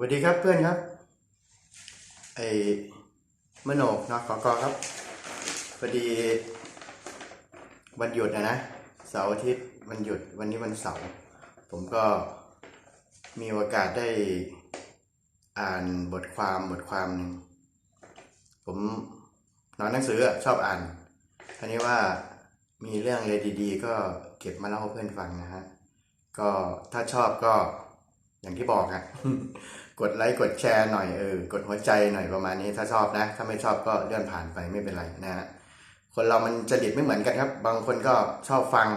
สวัสดีครับเพื่อนครับไอ้มโนกนกกครับพอดีวันหยุดนะนะเสาร์อาทิตย์วันหยุดวันนี้วันเสาร์ผมก็มีโอกาสได้อ่านบทความบทความหนึ่งผมนอนหนังสือชอบอ่านทีนี้ว่ามีเรื่องอะไรดี ๆ ก็เก็บมาเล่าให้เพื่อนฟังนะฮะก็ถ้าชอบก็ อย่างที่บอกอะกดไลค์กดแชร์หน่อยเออกดหัวใจหน่อยประมาณนี้ถ้าชอบนะ ถ้าไม่ชอบก็เลื่อนผ่านไปไม่เป็นไรนะฮะคนเรามันจริตไม่เหมือนกันครับ บางคนก็ชอบฟัง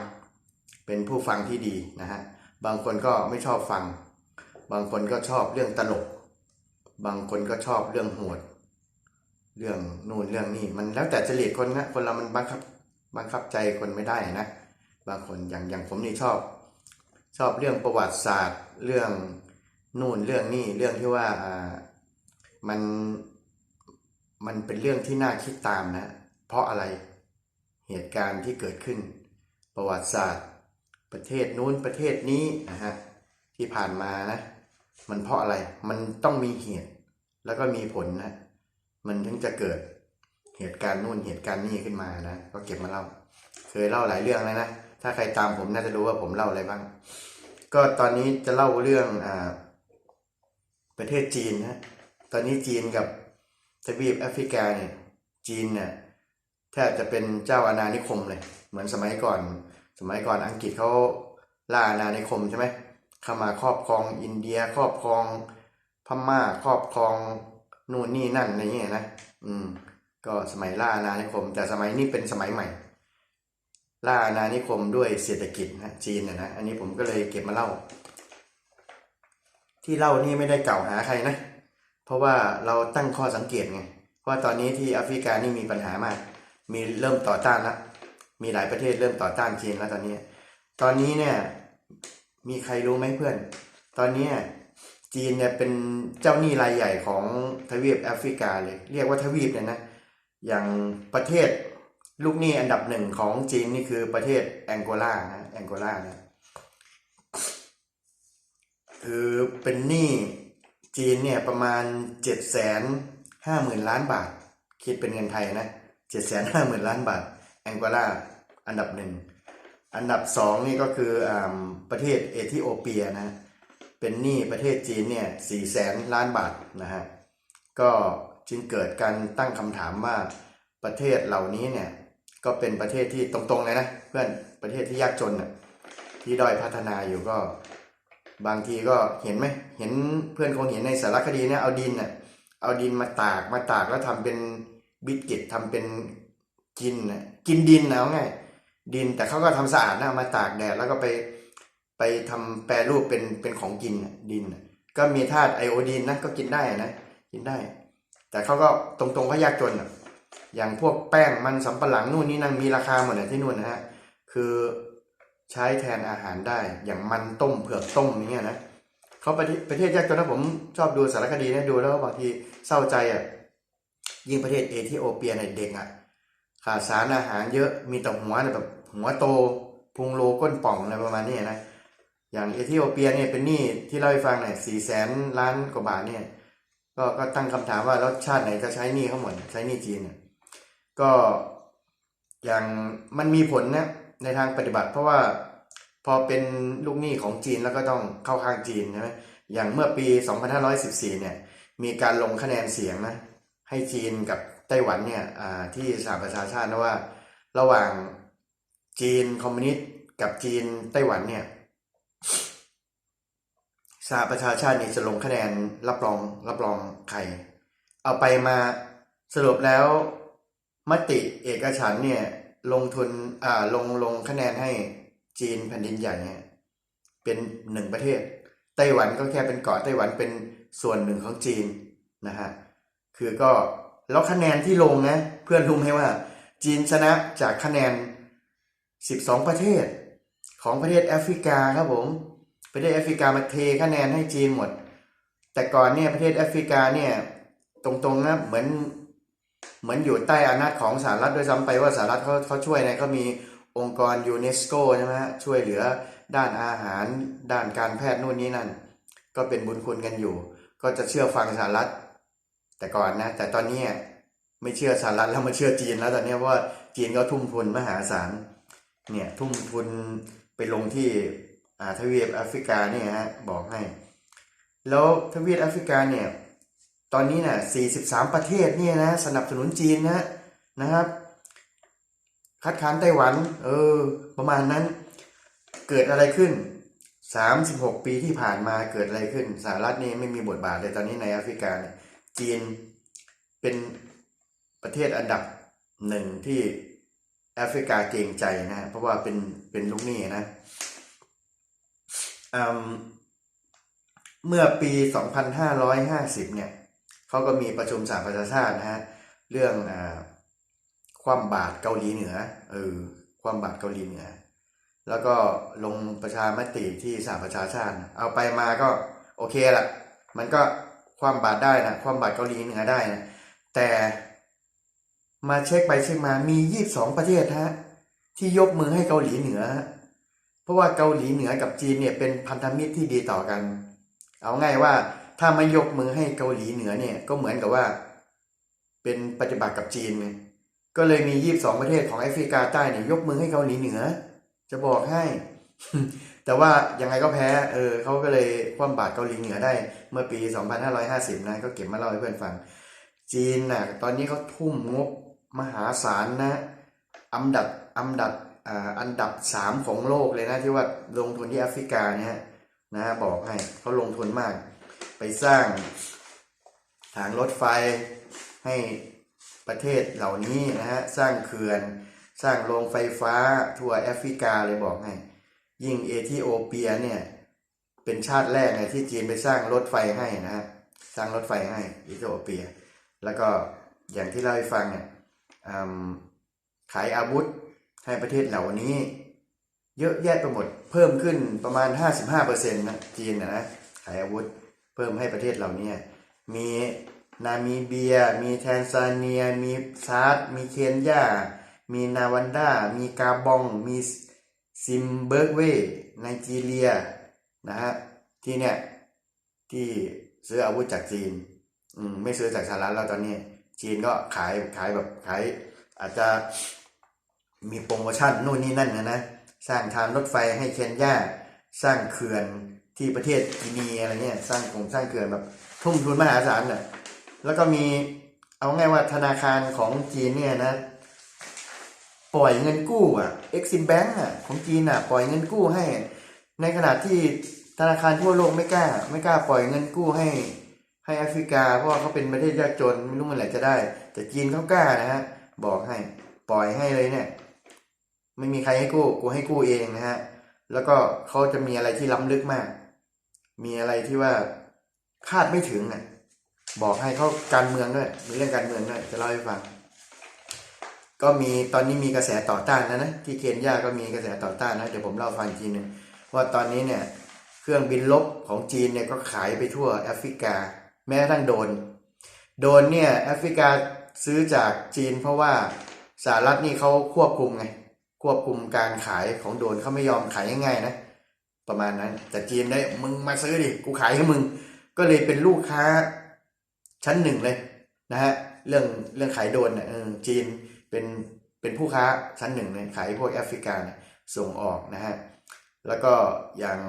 เป็นผู้ฟังที่ดีนะฮะบางคนก็ไม่ชอบฟัง บางคนก็ชอบเรื่องตลก บางคนก็ชอบเรื่องโหดเรื่องนู่นเรื่องนี่มันแล้วแต่จริตคนนะคนเรามันบังคับบังคับใจคนไม่ได้นะ บางคนอย่างอย่างผมนี่ชอบ ชอบเรื่องประวัติศาสตร์ เรื่องนู่นเรื่องนี่เรื่องที่ว่าอ่ามันมันเป็นเรื่องที่น่าคิดตามนะ เพราะอะไรเหตุการณ์ที่เกิดขึ้น ประวัติศาสตร์ ประเทศนู้นประเทศนี้นะฮะที่ผ่านมานะ มันเพราะอะไรมันต้องมีเหตุ แล้วก็มีผลนะ มันถึงจะเกิดเหตุการณ์นู่นเหตุการณ์นี่ขึ้นมานะ ก็เก็บมาเล่า เคยเล่าหลายเรื่องแล้วนะ ถ้าใครตามผมน่าจะรู้ว่าผมเล่าอะไรบ้าง ก็ตอนนี้จะเล่าเรื่องอ่าประเทศจีนนะตอนนี้จีนกับทวีปแอฟริกาเนี่ยจีนเนี่ยแทบจะเป็นเจ้าอาณานิคมเลย เหมือนสมัยก่อน สมัยก่อนอังกฤษเขาล่าอาณานิคมใช่ไหมเข้ามาครอบครองอินเดียครอบครองพม่าครอบครองนู่นนี่นั่นอะไรเงี้ยนะ อืม ก็สมัยล่าอาณานิคม แต่สมัยนี้เป็นสมัยใหม่ ล่าอาณานิคมด้วยเศรษฐกิจนะจีนนะนะอันนี้ผมก็เลยเก็บมาเล่า ที่เล่านี่ไม่ได้เก่าหาใครนะ เพราะว่าเราตั้งข้อสังเกตไงว่าตอนนี้ที่แอฟริกานี่มีปัญหามาก มีเริ่มต่อต้านแล้วมีหลายประเทศเริ่มต่อต้านจีนแล้วตอนนี้ ตอนนี้เนี่ยมีใครรู้ไหมเพื่อน ตอนนี้จีนเนี่ยเป็นเจ้าหนี้รายใหญ่ของทวีปแอฟริกาเลย เรียกว่าทวีปเนี่ยนะ อย่างประเทศ ลูกหนี้อันดับหนึ่งของจีนนี่คือประเทศแองโกลานะแองโกลาเนี่ยคือเป็นหนี้จีนเนี่ยประมาณเจ็ดแสนห้าหมื่นล้านบาท คิดเป็นเงินไทยนะเจ็ดแสนห้าหมื่นล้านบาทแองโกลาอันดับหนึ่งอันดับสองนี่ก็คืออประเทศเอธิโอเปียนะเป็นหนี้ประเทศจีนเนี่ยสี่แสนล้านบาทนะฮะก็จึงเกิดการตั้งคำถามว่าประเทศเหล่านี้เนี่ย ก็เป็นประเทศที่ตรงๆเลยนะเพื่อนประเทศที่ยากจนน่ะที่ด้อยพัฒนาอยู่ก็ บางทีก็เห็นไหมเห็นเพื่อนคงเห็นในสารคดีนะเอาดินน่ะเอาดินมาตากมาตากแล้วทำเป็นบิสกิตทำเป็นกินน่ะกินดินนะเอาไงดินแต่เขาก็ทำสะอาดนะมาตากแดดแล้วก็ไปไปทำแปรรูปเป็นเป็นของกินดิน ก็มีธาตุไอโอดีนนะก็กินได้นะกินได้ แต่เขาก็ตรงๆเขายากจนอะ อย่างพวกแป้งมันสำปะหลังนู่นนี่นั่นมีราคาหมดเลยที่นู่นนะฮะคือใช้แทนอาหารได้อย่างมันต้มเผือกต้มอย่างเงี้ยนะเขาประเทศยากจนนะผมชอบดูสารคดีนะดูแล้วบางทีเศร้าใจอะยิ่งประเทศเอธิโอเปียเนี่ยเด็กอะขาดสารอาหารเยอะมีแต่หัวเนี่ยแบบหัวโตพุงโลก้นป่องอะไรประมาณนี้นะอย่างเอธิโอเปียเนี่ยเป็นหนี้ที่เล่าให้ฟังเนี่ยสี่แสนล้านกว่าบาทเนี่ยก็ก็ตั้งคำถามว่าแล้วชาติไหนจะใช้หนี้เขาหมดใช้หนี้จีนเนี่ย ก็อย่างมันมีผลนะในทางปฏิบัติ เพราะว่าพอเป็นลูกหนี้ของจีนแล้วก็ต้องเข้าข้างจีนใช่ไหมอย่างเมื่อปี 2514 เนี่ย มีการลงคะแนนเสียงนะ ให้จีนกับไต้หวันเนี่ยอ่าที่สหประชาชาตินะว่า ระหว่างจีนคอมมิวนิสต์กับจีนไต้หวันเนี่ยสหประชาชาตินี่จะลงคะแนนรับรองรับรองใคร เอาไปมาสรุปแล้ว มติเอกฉันเนี่ย ลงทุนอ่าลงลงคะแนนให้จีนแผ่นดินใหญ่เนี่ยเป็นหนึ่งประเทศ ไต้หวันก็แค่เป็นเกาะไต้หวันเป็นส่วนหนึ่งของจีนนะฮะคือก็แล้วคะแนนที่ลงนะเพื่อนรู้ไหมว่า จีนชนะจากคะแนน 12 ประเทศ ของประเทศแอฟริกาครับผม ประเทศแอฟริกามาเทคะแนนให้จีนหมด แต่ก่อนเนี่ยประเทศแอฟริกาเนี่ยตรงๆนะเหมือน เหมือนอยู่ใต้อำนาจของสหรัฐด้วยซ้ำไปว่าสหรัฐเขาเขาช่วยเนี่ยเขามีองค์กรยูเนสโกใช่ไหมช่วยเหลือด้านอาหารด้านการแพทย์นู่นนี่นั่น ก็เป็นบุญคุณกันอยู่ ก็จะเชื่อฟังสหรัฐ แต่ก่อนนะ แต่ตอนนี้ไม่เชื่อสหรัฐแล้วมาเชื่อจีนแล้วตอนนี้ว่าจีนก็ทุ่มทุนมหาศาลเนี่ยทุ่มทุนไปลงที่อาทวีปแอฟริกาเนี่ยฮะบอกให้ แล้วทวีปแอฟริกาเนี่ย ตอนนี้น่ะ43 ประเทศเนี่ยนะสนับสนุนจีนนะนะครับ คัดค้านไต้หวัน เออ ประมาณนั้น เกิดอะไรขึ้น 36 ปีที่ผ่านมาเกิดอะไรขึ้นสหรัฐนี่ไม่มีบทบาทเลยตอนนี้ในแอฟริกาจีนเป็นประเทศอันดับหนึ่งที่แอฟริกาเกรงใจนะ เพราะว่าเป็นเป็นลูกหนี้นะเมื่อปี 2550 เนี่ย เขาก็มีประชุมสหประชาชาตินะฮะเรื่องอความบาตรเกาหลีเหนือเออความบาตรเกาหลีเหนือ แล้วก็ลงประชามติที่สหประชาชาติ เอาไปมาก็โอเคละมันก็ความบาตรได้นะความบาตรเกาหลีเหนือได้นะแต่มาเช็คไปเช็คมามี22ประเทศฮะที่ยกมือให้เกาหลีเหนือฮะเพราะว่าเกาหลีเหนือกับจีนเนี่ยเป็นพันธมิตรที่ดีต่อกัน เอาง่ายว่า ถ้าไมายกมือให้เกาหลีเหนือเนี่ย ก็เหมือนกับว่า เป็นปฏิบัติกับจีนไงก็เลยมี22ประเทศของแอฟริกาใต้เนี่ยยกมือให้เกาหลีเหนือ จะบอกให้ แต่ว่ายังไงก็แพ้ เออเขาก็เลยคว่ำบาตรเกาหลีเหนือได้ เมื่อปี 2550 นะก็เก็บมาเล่าให้เพื่อนฟัง จีนน่ะตอนนี้เขาทุ่มงบมหาศาลนะอันดับอันดับอันดับสามของโลกเลยนะที่ว่าลงทุนที่แอฟริกาเนี่ยนะบอกให้เขาลงทุนมาก ไปสร้างทางรถไฟให้ประเทศเหล่านี้นะฮะสร้างเขื่อน สร้างโรงไฟฟ้าทั่วแอฟริกาเลยบอกให้ยิ่งเอธิโอเปียเนี่ยเป็นชาติแรกไงที่จีนไปสร้างรถไฟให้นะฮะสร้างรถไฟให้เอธิโอเปีย แล้วก็อย่างที่เล่าให้ฟังเนี่ยขายอาวุธให้ประเทศเหล่านี้ เยอะแยะไปหมดเพิ่มขึ้นประมาณ 55%นะจีนนะนะขายอาวุธ เพิ่มให้ประเทศเหล่านี้มีนามิเบีย มีแทนซาเนีย มีซาร์ดมีเคนยา มีนาวันดา มีกาบอง มีซิมเบิร์กเวไนจีเรียนะฮะที่เนี่ยที่ซื้ออาวุธจากจีนอืมไม่ซื้อจากสหรัฐแล้วตอนนี้ จีนก็ขายขายแบบขายอาจจะมีโปรโมชั่นนู่นนี่นั่นนะนะ สร้างทางรถไฟให้เคนยา สร้างเขื่อน ที่ประเทศกินีอะไรเงี้ยสร้างโครงสร้างเขื่อนแบบทุ่มทุนมหาศาลน่ะแล้วก็มีเอาง่ายว่าธนาคารของจีนเนี่ยนะ ปล่อยเงินกู้อะ Exim Bank อะของจีนอะ ปล่อยเงินกู้ให้ ในขณะที่ธนาคารทั่วโลกไม่กล้า ไม่กล้าปล่อยเงินกู้ให้ ให้แอฟริกา เพราะว่าเขาเป็นประเทศยากจนไม่รู้เมื่อไหร่จะได้ แต่จีนเขากล้านะฮะบอกให้ปล่อยให้เลยเนี่ย ไม่มีใครให้กู้กูให้กู้เองนะฮะแล้วก็เขาจะมีอะไรที่ล้ำลึกมาก มีอะไรที่ว่าคาดไม่ถึงอะบอกให้เขาการเมืองด้วยมีเรื่องการเมืองด้วยจะเล่าให้ฟัง ก็มีตอนนี้มีกระแสต่อต้านนะนะที่เคนยาก็มีกระแสต่อต้านนะเดี๋ยวผมเล่าให้ฟังอีกทีนึงว่าตอนนี้เนี่ย เครื่องบินลบของจีนเนี่ยก็ขายไปทั่วแอฟริกา แม้กระทั่งโดน โดนเนี่ยแอฟริกาซื้อจากจีนเพราะว่าสหรัฐนี่เขาควบคุมไงควบคุมการขายของโดนเขาไม่ยอมขายง่ายๆนะ ประมาณนั้น แต่จีนได้มึงมาซื้อดิกูขายให้มึง ก็เลยเป็นลูกค้าชั้นหนึ่งเลยนะฮะเรื่องเรื่องขายโดนเนี่ยเออจีนเป็นเป็นผู้ค้าชั้นหนึ่งเลยขายพวกแอฟริกาเนี่ยส่งออกนะฮะแล้วก็อย่าง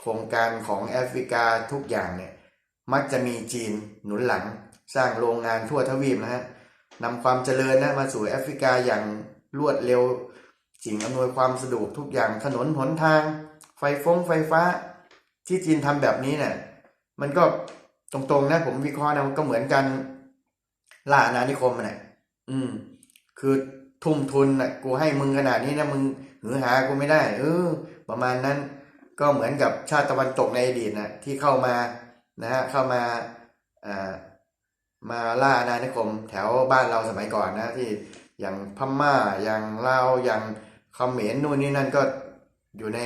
โครงการของแอฟริกาทุกอย่างเนี่ยมักจะมีจีนหนุนหลังสร้างโรงงานทั่วทวีปนะฮะนำความเจริญนะมาสู่แอฟริกาอย่างรวดเร็วสิ่งอำนวยความสะดวกทุกอย่างถนนหนทาง ไฟฟงไฟฟ้าที่จีนทำแบบนี้เนี่ยมันก็ตรงๆนะผมวิเคราะห์นะมันก็เหมือนกันล่าอาณานิคมน่ะอืม คือทุ่มทุนน่ะ กูให้มึงขนาดนี้นะมึงหือหากูไม่ได้ เออ ประมาณนั้น ก็เหมือนกับชาติตะวันตกในอดีตนะที่เข้ามานะฮะเข้ามาอ่ามาล่าอาณานิคม แถวบ้านเราสมัยก่อนนะที่อย่างพม่าอย่างลาวอย่างเขมรนู่นนี่นั่นก็อยู่ใน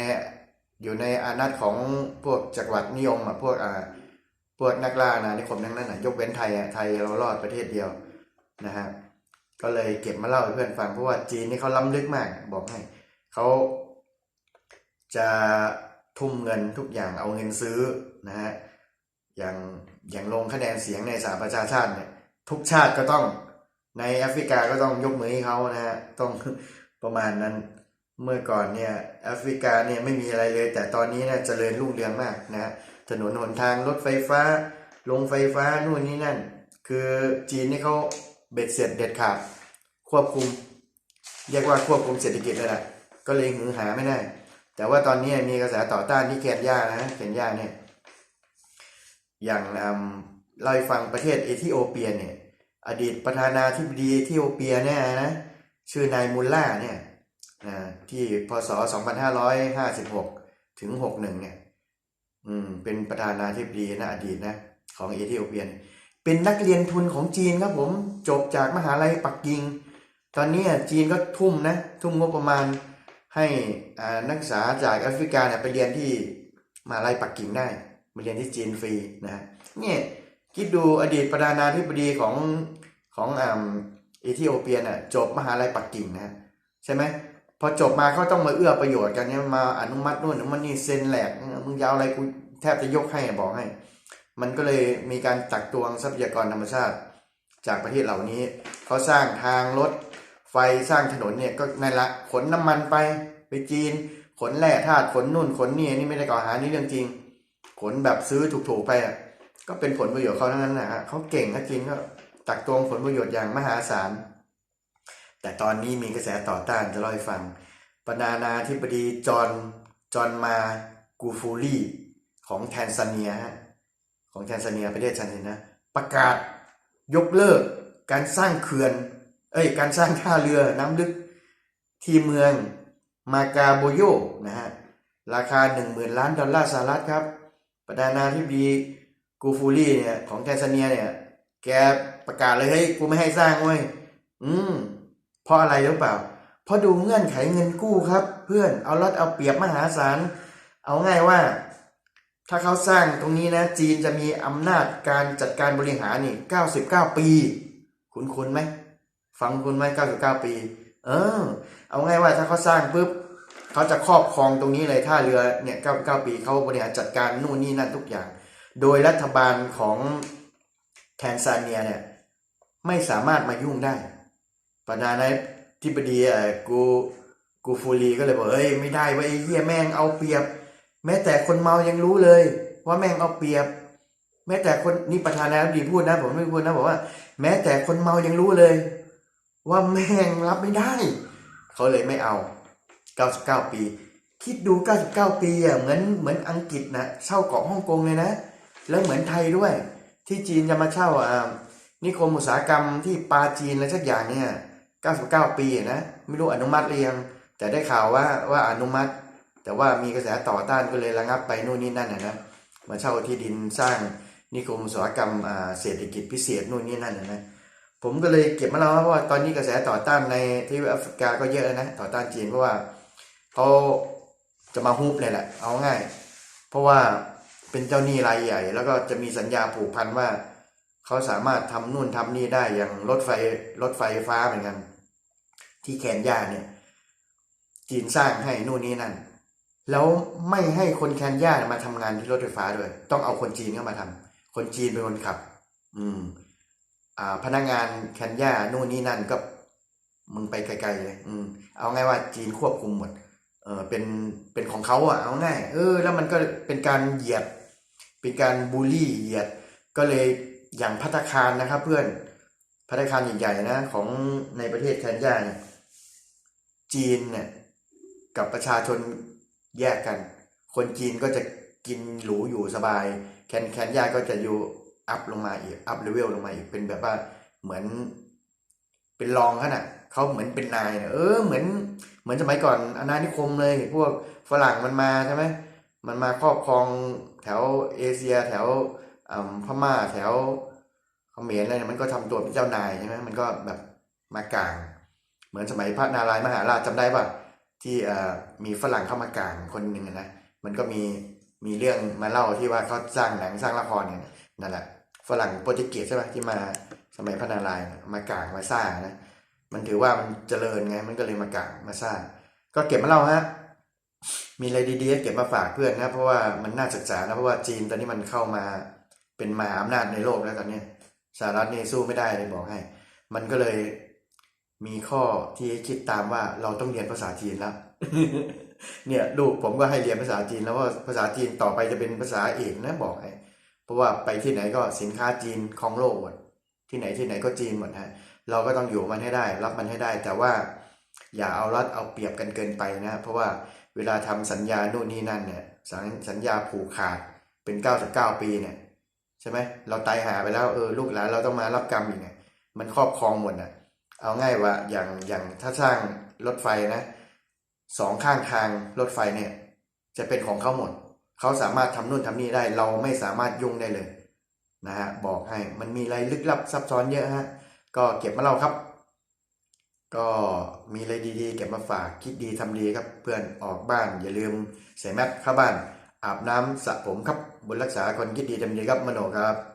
อยู่ในอานัตของพวกจักรวรรดินิยมอะพวกอ่าพวกนักล่าอาณานิคมทั้งนั้นนะยกเว้นไทยอะไทยเรารอดประเทศเดียวนะฮะก็เลยเก็บมาเล่าให้เพื่อนฟังเพราะว่าจีนนี่เขาล้ำลึกมาก บอกให้เขาจะทุ่มเงินทุกอย่างเอาเงินซื้อนะฮะอย่างอย่างลงคะแนนเสียงในสหประชาชาติเนี่ยทุกชาติก็ต้องในแอฟริกาก็ต้องยกมือให้เขานะฮะต้องประมาณนั้น เมื่อก่อนเนี่ยแอฟริกาเนี่ยไม่มีอะไรเลย แต่ตอนนี้เนี่ยเจริญรุ่งเรืองมากนะฮะถนนหนทางรถไฟฟ้าลงไฟฟ้านู่นนี่นั่น คือจีนนี่เขาเบ็ดเสร็จเด็ดขาดควบคุม เรียกว่าควบคุมเศรษฐกิจเลยแหละก็เลยหือหาไม่ได้ แต่ว่าตอนนี้มีกระแสต่อต้านที่เคนยานะเคนยาเนี่ยอย่างเราให้ฟังประเทศเอธิโอเปียเนี่ยอดีตประธานาธิบดีเอธิโอเปียเนี่ยนะชื่อนายมุลล่าเนี่ย ที่พศ 2556 ถึง 61 เนี่ยอืมเป็นประธานาธิบดีนะอดีตนะของเอธิโอเปียเป็นนักเรียนทุนของจีนครับผมจบจากมหาลัยปักกิ่ง ตอนนี้จีนก็ทุ่มนะทุ่มงบประมาณให้นักศึกษาจากแอฟริกาเนี่ยไปเรียนที่มหาลัยปักกิ่งได้มาเรียนที่จีนฟรีนะฮะเนี่ยคิดดูอดีตประธานาธิบดีของของอ่าเอธิโอเปียน่ะจบมหาลัยปักกิ่งนะใช่ไหม พอจบมาเขาต้องมาเอื้อประโยชน์กันเนี่ยมาอนุมัตินู่นอนุมัตินี่เซ็นแหลกมึงยาวอะไรกูแทบจะยกให้บอกให้ มันก็เลยมีการตักตวงทรัพยากรธรรมชาติ จากประเทศเหล่านี้เขาสร้างทางรถไฟสร้างถนนเนี่ยก็นั่นละขนน้ำมันไปไปจีน ขนแร่ธาตุขนนู่นขนนี่นี่ไม่ได้กล่าวหานี่เรื่องจริง ขนแบบซื้อถูกๆไปอะก็เป็นผลประโยชน์เขาทั้งนั้นนะฮะเขาเก่งนะจีนก็ตักตวงผลประโยชน์อย่างมหาศาล แต่ตอนนี้มีกระแสต่อต้านจะเล่าให้ฟัง ประธานาธิบดีจอห์นจอห์นมากูฟูลี่ของแทนซาเนียฮะของแทนซาเนียประเทศแทนซาเนียนะประกาศยกเลิกการสร้างเขื่อน เอ้ย การสร้างท่าเรือน้ำลึกที่เมืองมากาโบโยนะฮะราคา 1 0,000 ล้านดอลลาร์สหรัฐครับประธานาธิบดีกูฟูลี่เนี่ยของแทนซาเนียเนี่ย แกประกาศเลยเฮ้ยกูไม่ให้สร้างเว้ย อืม เพราะอะไรหรู้เปล่า เพราะดูเงื่อนไขเงินกู้ครับ เพื่อนเอารัดเอาเปรียบมหาศาล เอาง่ายว่า ถ้าเขาสร้างตรงนี้นะ จีนจะมีอำนาจการจัดการบริหารนี่99 ปี คุ้นคุ้นไหมฟังคุณไหม99 ปี เออ เอาง่ายว่าถ้าเขาสร้างปุ๊บเขาจะครอบครองตรงนี้เลยท่าเรือเนี่ย 99 ปีเขาบริหารจัดการนู่นนี่นั่นทุกอย่าง โดยรัฐบาลของแทนซาเนียเนี่ยไม่สามารถมายุ่งได้ ประธานาธิบดีเออกูกูฟูรีก็เลยบอกเอ้ยไม่ได้ว่าไอ้เหี้ยแม่งเอาเปรียบ แม้แต่คนเมายังรู้เลย ว่าแม่งเอาเปรียบ แม้แต่คนนี่ประธานาธิบดีพูดนะผมไม่พูดนะบอกว่า แม้แต่คนเมายังรู้เลย ว่าแม่งรับไม่ได้ เขาเลยไม่เอา 99 ปี คิดดู 99 ปีอะเหมือนเหมือนอังกฤษนะเช่าเกาะฮ่องกงเลยนะ แล้วเหมือนไทยด้วย ที่จีนจะมาเช่าอ่านิคมอุตสาหกรรมที่ปาจีนอะไรสักอย่างเนี่ย 99 ปีอะนะไม่รู้อนุมัติหรือยังแต่ได้ข่าวว่าว่าอนุมัติ แต่ว่ามีกระแสต่อต้านก็เลยระงับไปนู่นนี่นั่นนะนะมาเช่าที่ดินสร้างนิคมอุตสาหกรรมเศรษฐกิจพิเศษนู่นนี่นั่นนะผมก็เลยเก็บมาเล่าเพราะว่าตอนนี้กระแสต่อต้านในที่แอฟริกาก็เยอะนะต่อต้านจีนเพราะว่าเขาจะมาฮุบเลยแหละเอาง่าย เพราะว่าเป็นเจ้าหนี้รายใหญ่ แล้วก็จะมีสัญญาผูกพันว่า เขาสามารถทำนู่นทำนี่ได้อย่างรถไฟรถไฟฟ้าเหมือนกัน ที่แคนยาเนี่ยจีนสร้างให้นู่นนี่นั่น แล้วไม่ให้คนแคนยามาทำงานที่รถไฟฟ้าด้วย ต้องเอาคนจีนเข้ามาทำคนจีนเป็นคนขับ อืม อ่า พนักงานแคนยานู่นนี่นั่นก็มึงไปไกลๆเลย อืม เอาง่ายว่าจีนควบคุมหมด เออเป็น เป็นของเขาอะเอาง่าย เออ แล้วมันก็เป็นการเหยียด เป็นการบูลลี่เหยียด ก็เลย อย่างพัตตาคารนะครับ เพื่อนพัตตาคารใหญ่ๆนะของในประเทศแคนยาเนี่ยจีนเนี่ยกับประชาชนแยกกัน คนจีนก็จะกินหรูอยู่สบาย แคนแคนยาก็จะอยู่อัพลงมาอีกอัพเลเวลลงมาอีกเป็นแบบว่าเหมือนเป็นรองขนาดเขาเหมือนเป็นนายเออเหมือนเหมือนสมัยก่อนอาณานิคมเลยพวกฝรั่งมันมาใช่ไหมมันมาครอบครองแถวเอเชียแถว พม่าแถวเขมรอะไรเนี่ยมันก็ทำตัวเป็นเจ้านายใช่ไหมมันก็แบบมากลาง เหมือนสมัยพระนารายณ์มหาราชจำได้ป่ะที่เอ่อมีฝรั่งเข้ามากลางคนหนึ่งนะมันก็มีมีเรื่องมาเล่าที่ว่าเขาสร้างหนังสร้างละครเนี่ยนั่นแหละฝรั่งโปรตุเกสใช่ไหมที่มาสมัยพระนารายณ์มากลางมาสร้างนะมันถือว่ามันเจริญไงมันก็เลยมากลางมาสร้าง ก็เก็บมาเล่าฮะมีอะไรดีๆเก็บมาฝากเพื่อนนะเพราะว่ามันน่าศึกษานะเพราะว่าจีนตอนนี้มันเข้ามา เป็นมหาอำนาจในโลกแล้วตอนนี้สหรัฐนี่สู้ไม่ได้เลยบอกให้ มันก็เลยมีข้อที่ให้คิดตามว่าเราต้องเรียนภาษาจีนแล้ว เนี่ยลูกผมก็ให้เรียนภาษาจีน แล้วว่าภาษาจีนต่อไปจะเป็นภาษาเอกนะบอกให้เพราะว่าไปที่ไหนก็สินค้าจีนครองโลกหมดที่ไหนที่ไหนก็จีนหมดฮะเราก็ต้องอยู่มันให้ได้ รับมันให้ได้ แต่ว่าอย่าเอารัดเอาเปรียบกันเกินไปนะ เพราะว่าเวลาทำสัญญาโน่นนี่นั่นเนี่ยสัญสัญญาผูกขาดเป็น 99 ปีเนี่ย ใช่ไหมเราตายหาไปแล้วเออลูกหลานเราต้องมารับกรรมอีกไงมันครอบครองหมดอะเอาง่ายว่าอย่างอย่างถ้าสร้างรถไฟนะสองข้างทางรถไฟเนี่ย จะเป็นของเขาหมดเขาสามารถทำนู่นทำนี่ได้ เราไม่สามารถยุ่งได้เลยนะฮะบอกให้มันมีอะไรลึกลับซับซ้อนเยอะฮะก็เก็บมาเล่าครับ ก็มีอะไรดีๆ เก็บมาฝากคิดดีทำดีครับ เพื่อนออกบ้านอย่าลืมใส่แมสเข้าบ้าน อาบน้ำสระผมครับบุญรักษาคนคิดดีทำดีครับมโนครับ